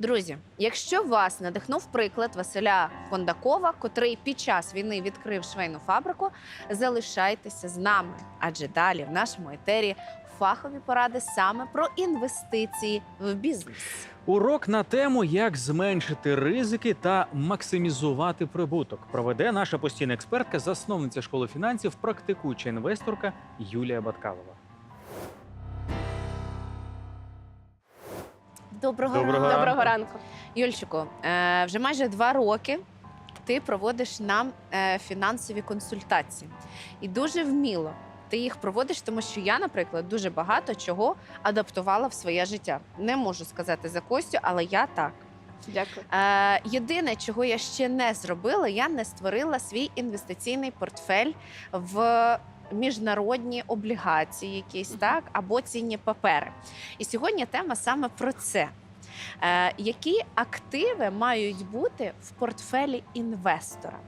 Друзі, якщо вас надихнув приклад Василя Кондакова, котрий під час війни відкрив швейну фабрику, залишайтеся з нами, адже далі в нашому етері фахові поради саме про інвестиції в бізнес. Урок на тему, як зменшити ризики та максимізувати прибуток, проведе наша постійна експертка, засновниця школи фінансів, практикуюча інвесторка Юлія Баткалова. Доброго, Доброго ранку. Доброго ранку. Юльчику, е, вже майже два роки ти проводиш нам е, фінансові консультації. І дуже вміло ти їх проводиш, тому що я, наприклад, дуже багато чого адаптувала в своє життя. Не можу сказати за Костю, але я так. Дякую. Е, єдине, чого я ще не зробила, я не створила свій інвестиційний портфель в міжнародні облігації, якісь так, або цінні папери. І сьогодні тема саме про це. Е, які активи мають бути в портфелі інвестора?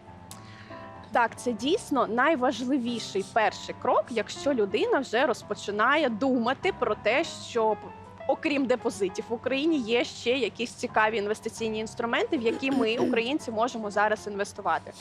Так, це дійсно найважливіший перший крок, якщо людина вже розпочинає думати про те, що окрім депозитів в Україні є ще якісь цікаві інвестиційні інструменти, в які ми, українці, можемо зараз інвестувати.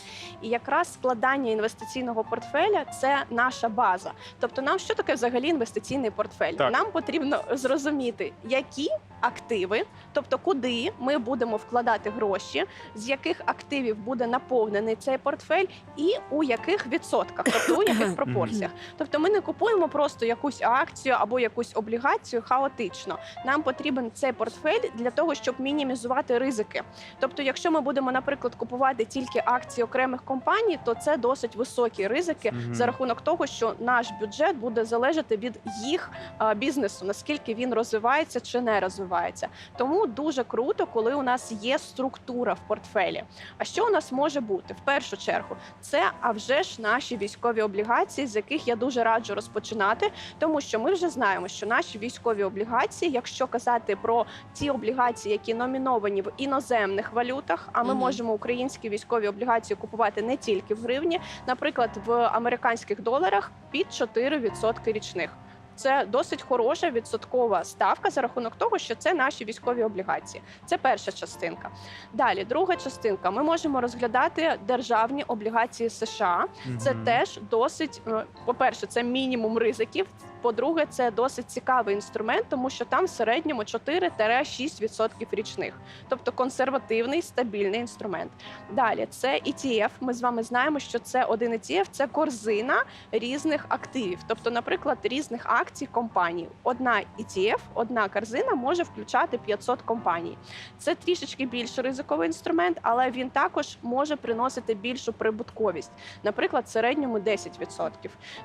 І якраз складання інвестиційного портфеля це наша база. Тобто, нам що таке взагалі інвестиційний портфель? Так. Нам потрібно зрозуміти, які активи, тобто куди ми будемо вкладати гроші, з яких активів буде наповнений цей портфель, і у яких відсотках, тобто у яких пропорціях. Тобто ми не купуємо просто якусь акцію або якусь облігацію хаотично. Нам потрібен цей портфель для того, щоб мінімізувати ризики. Тобто, якщо ми будемо, наприклад, купувати тільки акції окремих компаній, то це досить високі ризики Мгм. за рахунок того, що наш бюджет буде залежати від їх а, бізнесу, наскільки він розвивається чи не розвивається. Тому дуже круто, коли у нас є структура в портфелі. А що у нас може бути? В першу чергу, це а вже ж наші військові облігації, з яких я дуже раджу розпочинати, тому що ми вже знаємо, що наші військові облігації, якщо казати про ті облігації, які номіновані в іноземних валютах, а ми Мгм. можемо українські військові облігації купувати не тільки в гривні, наприклад, в американських доларах під 4% річних. Це досить хороша відсоткова ставка за рахунок того, що це наші військові облігації. Це перша частинка. Далі, друга частинка. Ми можемо розглядати державні облігації США. Це теж досить, е, по-перше, це мінімум ризиків. По-друге, це досить цікавий інструмент, тому що там в середньому 4-6% річних, тобто консервативний стабільний інструмент. Далі це ETF. Ми з вами знаємо, що це один ETF – це корзина різних активів, тобто, наприклад, різних акцій компаній. Одна ETF, одна корзина може включати 500 компаній. Це трішечки більш ризиковий інструмент, але він також може приносити більшу прибутковість, наприклад, в середньому 10%.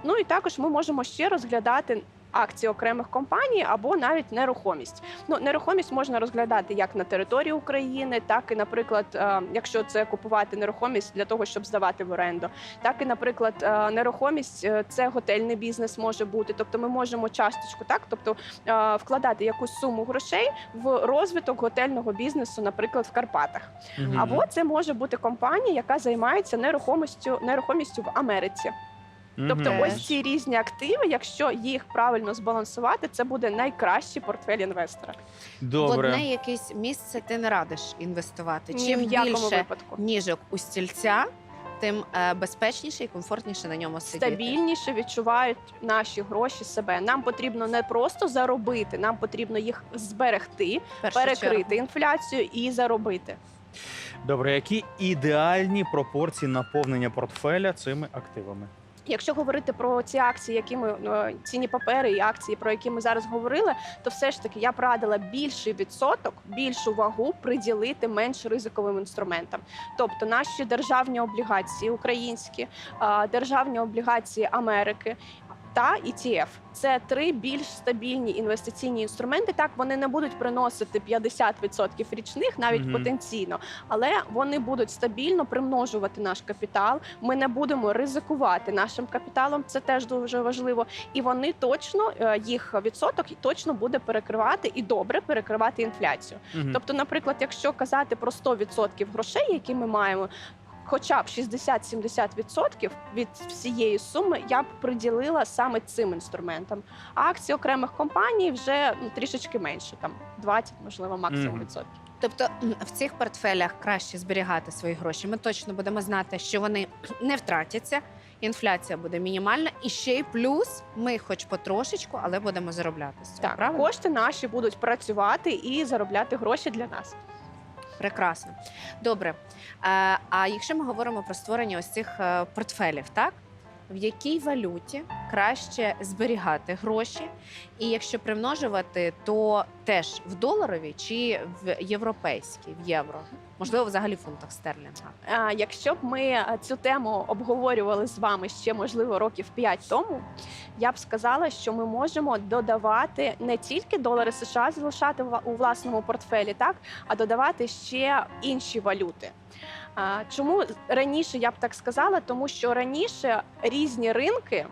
Ну і також ми можемо ще розглядати. Акції окремих компаній або навіть нерухомість. Ну нерухомість можна розглядати як на території України, так і, наприклад, е, якщо це купувати нерухомість для того, щоб здавати в оренду, так і, наприклад, е, нерухомість е, це готельний бізнес може бути. Тобто, ми можемо часточку, так тобто вкладати якусь суму грошей в розвиток готельного бізнесу, наприклад, в Карпатах. Або це може бути компанія, яка займається нерухомістю нерухомістю в Америці. Тобто, Мгм. ось ці різні активи, якщо їх правильно збалансувати, це буде найкращий портфель інвестора. В Добре. одне якесь місце ти не радиш інвестувати. Ні Чим в якому більше випадку. ніжок у стільця, тим е, безпечніше і комфортніше на ньому сидіти. Стабільніше відчувають наші гроші себе. Нам потрібно не просто заробити, нам потрібно їх зберегти, В першу перекрити чергу. інфляцію і заробити. Добре, які ідеальні пропорції наповнення портфеля цими активами? Якщо говорити про ці акції, які ми ціні цінні папери і акції, про які ми зараз говорили, то все ж таки я б радила більший відсоток, більшу вагу приділити менш ризиковим інструментам. Тобто наші державні облігації українські, державні облігації Америки. Та ETF. це три більш стабільні інвестиційні інструменти. Так вони не будуть приносити 50% річних, навіть Мгм. потенційно, але вони будуть стабільно примножувати наш капітал. Ми не будемо ризикувати нашим капіталом. Це теж дуже важливо. І вони точно е, їх відсоток точно буде перекривати і добре перекривати інфляцію. Мгм. Тобто, наприклад, якщо казати про 100% грошей, які ми маємо. Хоча б 60-70% від всієї суми я б приділила саме цим інструментам. А акції окремих компаній вже ну, трішечки менше, там 20, можливо, максимум відсотків. Тобто в цих портфелях краще зберігати свої гроші. Ми точно будемо знати, що вони не втратяться. Інфляція буде мінімальна, і ще й плюс ми, хоч потрошечку, але будемо заробляти з цього. Так, правильно? кошти наші будуть працювати і заробляти гроші для нас. Прекрасно. Добре. Е, а якщо ми говоримо про створення ось цих е, портфелів, так? В якій валюті краще зберігати гроші? І якщо примножувати, то теж в доларові чи в європейській, в євро? Можливо, взагалі в фунтах стерлінга. А, Якщо б ми е, цю тему обговорювали з вами ще можливо років 5 тому, я б сказала, що ми можемо додавати не тільки долари США залишати у власному портфелі, так а додавати ще інші валюти. Чому раніше я б так сказала? Тому що раніше різні ринки,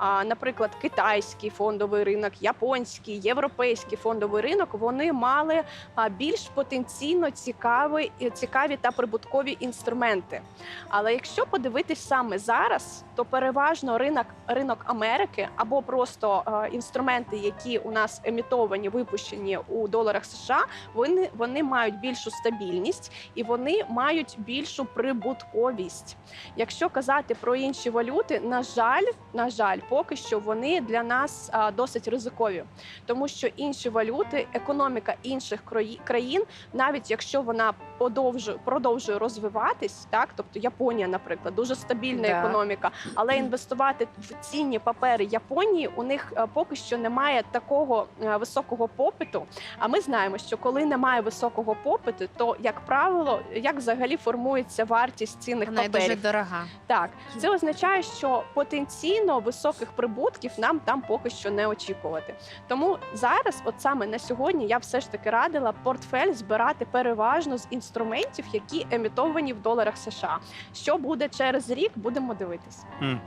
наприклад, китайський фондовий ринок, японський, європейський фондовий ринок, вони мали більш потенційно цікаві, цікаві та прибуткові інструменти. Але якщо подивитись саме зараз, то переважно ринок ринок Америки або просто інструменти, які у нас емітовані, випущені у доларах США, вони, вони мають більшу стабільність і вони мають більшу прибутковість. Якщо казати про інші валюти, на жаль, на жаль, поки що вони для нас досить ризикові, тому що інші валюти, економіка інших країн, навіть якщо вона подовжує продовжує розвиватись, так тобто Японія, наприклад, дуже стабільна Да. економіка, але інвестувати в цінні папери Японії у них е, поки що немає такого е, високого попиту. А ми знаємо, що коли немає високого попиту, то як правило, як взагалі формується вартість цінних Вона паперів. дуже дорога. Так, це означає, що потенційно високих прибутків нам там поки що не очікувати. Тому зараз, от саме на сьогодні, я все ж таки радила портфель збирати переважно з інструментів, які емітовані в доларах США. Що буде через рік, будемо дивитись. М.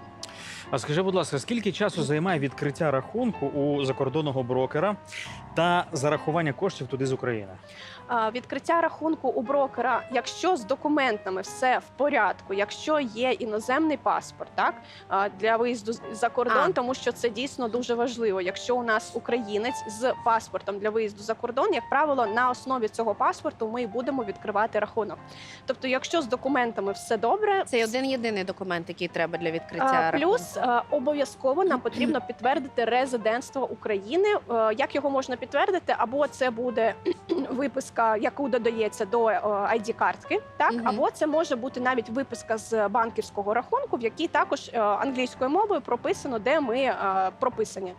А скажи, будь ласка, скільки часу займає відкриття рахунку у закордонного брокера та зарахування коштів туди з України? А, Відкриття рахунку у брокера, якщо з документами все в порядку, якщо є іноземний паспорт, так а, для виїзду з- за кордон, А. тому що це дійсно дуже важливо. Якщо у нас українець з паспортом для виїзду за кордон, як правило, на основі цього паспорту ми і будемо відкривати рахунок. Тобто, якщо з документами все добре, Це один єдиний документ, який треба для відкриття А. Плюс обов'язково нам потрібно підтвердити резидентство України. Е, Як його можна підтвердити? Або це буде виписка, яку додається до е, id картки так або це може бути навіть виписка з банківського рахунку, в якій також е, англійською мовою прописано, де ми е, прописані.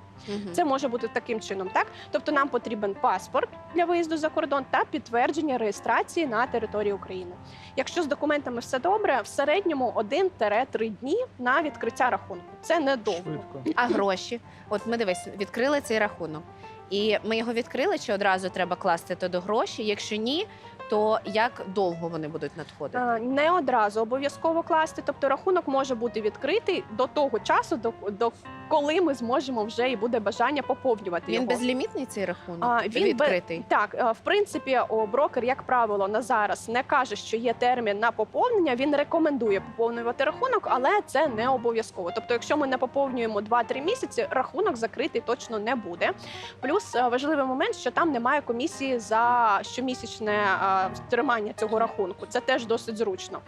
Це може бути таким чином, так тобто нам потрібен паспорт для виїзду за кордон та підтвердження реєстрації на території України. Якщо з документами все добре, в середньому 1-3 дні на відкриття рахунку. Це недовго. Швидко. А гроші? От ми дивись, відкрили цей рахунок. І ми його відкрили, чи одразу треба класти туди гроші? Якщо ні, то як довго вони будуть надходити? Е, Не одразу обов'язково класти. Тобто рахунок може бути відкритий до того часу, до, до коли ми зможемо вже і буде бажання поповнювати Він його. безлімітний цей рахунок? А, він відкритий. Так, е, в принципі, брокер, як правило, на зараз не каже, що є термін на поповнення. Він рекомендує поповнювати рахунок, але це не обов'язково. Тобто, якщо ми не поповнюємо 2-3 місяці, рахунок закритий точно не буде. Плюс е, важливий момент, що там немає комісії за щомісячне тримання цього рахунку. Це теж досить зручно.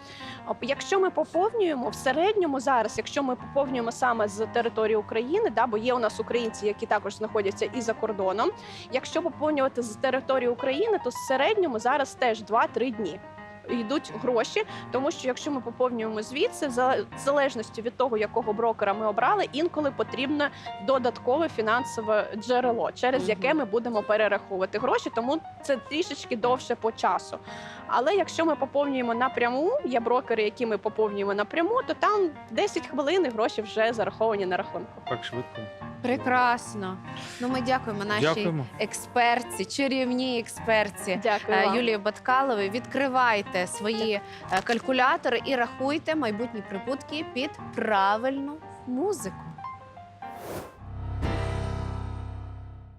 Якщо ми поповнюємо в середньому зараз, якщо ми поповнюємо саме з території України, да, бо є у нас українці, які також знаходяться і за кордоном. Якщо поповнювати з території України, то в середньому зараз теж 2-3 дні. Йдуть гроші, тому що якщо ми поповнюємо звідси, в залежності від того, якого брокера ми обрали, інколи потрібно додаткове фінансове джерело, через яке ми будемо перераховувати гроші, тому це трішечки довше по часу. Але якщо ми поповнюємо напряму, є брокери, які ми поповнюємо напряму, то там 10 хвилин і гроші вже зараховані на рахунку. Так швидко. Прекрасно. Ну ми дякуємо нашій Дякуємо. експертці, чарівній експертці. Дякую. е, вам. Юлії Баткалової. Відкривайте свої е, калькулятори і рахуйте майбутні прибутки під правильну музику.